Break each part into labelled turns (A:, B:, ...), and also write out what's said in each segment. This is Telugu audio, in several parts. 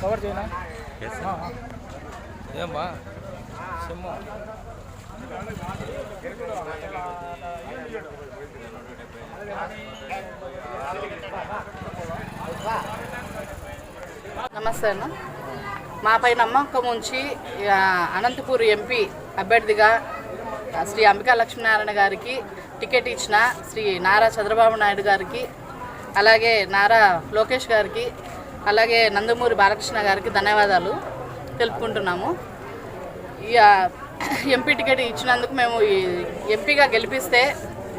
A: కవర్ చేయనా? ఏమ్మా? సిమ్మ.
B: నమస్తే అన్న. మాపై నమ్మకం ఉంచి అనంతపూర్ ఎంపీ అభ్యర్థిగా శ్రీ అంబికా లక్ష్మీనారాయణ గారికి టికెట్ ఇచ్చిన శ్రీ నారా చంద్రబాబు నాయుడు గారికి అలాగే నారా లోకేష్ గారికి అలాగే నందమూరి బాలకృష్ణ గారికి ధన్యవాదాలు తెలుపుకుంటున్నాము. ఇక ఎంపీ టికెట్ ఇచ్చినందుకు మేము ఈ ఎంపీగా గెలిపిస్తే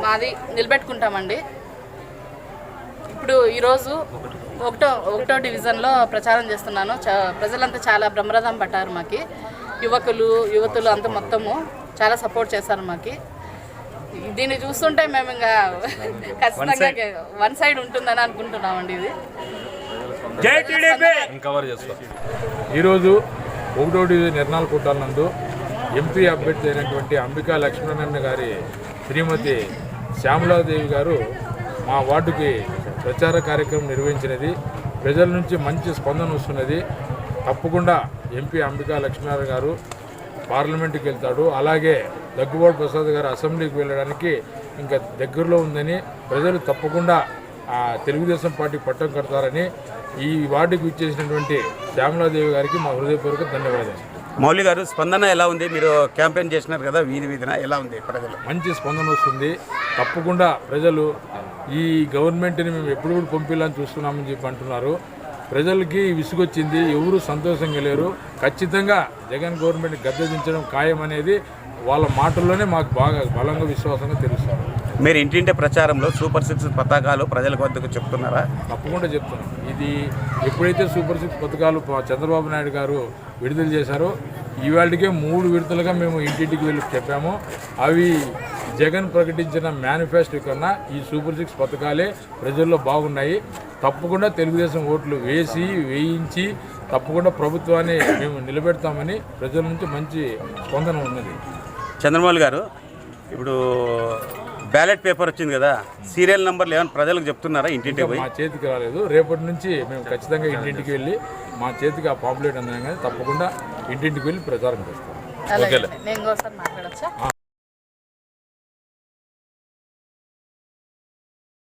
B: మాది నిలబెట్టుకుంటామండి. ఇప్పుడు ఈరోజు ఒకటో ఒకటో డివిజన్లో ప్రచారం చేస్తున్నాను. చ ప్రజలంతా చాలా బ్రహ్మరథం పట్టారు మాకి. యువకులు యువతులు అంతా మొత్తము చాలా సపోర్ట్ చేశారు మాకి. దీన్ని చూస్తుంటే మేము ఇంకా ఖచ్చితంగా వన్ సైడ్ ఉంటుందని అనుకుంటున్నామండి ఇది.
C: ఈరోజు ఒకటో డివిజన్ నిర్ణాల కూటాల నందు ఎంపీ అభ్యర్థి అయినటువంటి అంబికా లక్ష్మణన్న గారి శ్రీమతి శ్యామలాదేవి గారు మా వార్డుకి ప్రచార కార్యక్రమం నిర్వహించినది. ప్రజల నుంచి మంచి స్పందన వస్తున్నది. తప్పకుండా ఎంపీ అంబికా లక్ష్మీనారాయణ గారు పార్లమెంట్కి వెళ్తాడు. అలాగే దగ్గుబాటు ప్రసాద్ గారు అసెంబ్లీకి వెళ్ళడానికి ఇంకా దగ్గరలో ఉందని ప్రజలు తప్పకుండా ఆ తెలుగుదేశం పార్టీ పట్టం కడతారని ఈ వార్డుకి ఇచ్చేసినటువంటి శ్యామలాదేవి గారికి మా హృదయపూర్వక ధన్యవాదాలు.
D: మౌలి గారు స్పందన ఎలా ఉంది? మీరు క్యాంపెయిన్ చేసినారు కదా వీధి వీధిన ఎలా ఉంది ప్రజలు?
C: మంచి స్పందన వస్తుంది. తప్పకుండా ప్రజలు ఈ గవర్నమెంట్ని మేము ఎప్పుడు కూడా పంపిల్లని చూస్తున్నామని చెప్పి అంటున్నారు. ప్రజలకి విసుగొచ్చింది ఎవరు సంతోషంగా లేరు. ఖచ్చితంగా జగన్ గవర్నమెంట్ గద్దె దించడం ఖాయం అనేది వాళ్ళ మాటల్లోనే మాకు బాగా బలంగా విశ్వాసంగా తెలుస్తుంది.
D: మీరు ఇంటింటి ప్రచారంలో సూపర్ సిక్స్ పథకాలు ప్రజల వద్దకు చెప్తున్నారా?
C: తప్పకుండా చెప్తున్నాం ఇది ఎప్పుడైతే సూపర్ సిక్స్ పథకాలు చంద్రబాబు నాయుడు గారు విడుదల చేశారో ఇవాళకే మూడు విడతలుగా మేము ఇంటింటికి వెళ్ళి చెప్పాము. అవి జగన్ ప్రకటించిన మేనిఫెస్టో కన్నా ఈ సూపర్ సిక్స్ పథకాలే ప్రజల్లో బాగున్నాయి. తప్పకుండా తెలుగుదేశం ఓట్లు వేసి వేయించి తప్పకుండా ప్రభుత్వాన్ని మేము నిలబెడతామని ప్రజల నుంచి మంచి స్పందన ఉన్నది.
D: చంద్రమౌళి గారు ఇప్పుడు బ్యాలెట్ పేపర్ వచ్చింది కదా సీరియల్ నంబర్లు ఏమైనా ప్రజలకు చెప్తున్నారా ఇంటింటికి పోయి?
C: మా చేతికి రాలేదు. రేపటి నుంచి మేము ఖచ్చితంగా ఇంటింటికి వెళ్ళి మా చేతికి ఆ పాంప్లెట్ అందినా కానీ తప్పకుండా ఇంటింటికి వెళ్ళి ప్రచారం చేస్తాం.
B: నేను మాట్లాడచ్చా?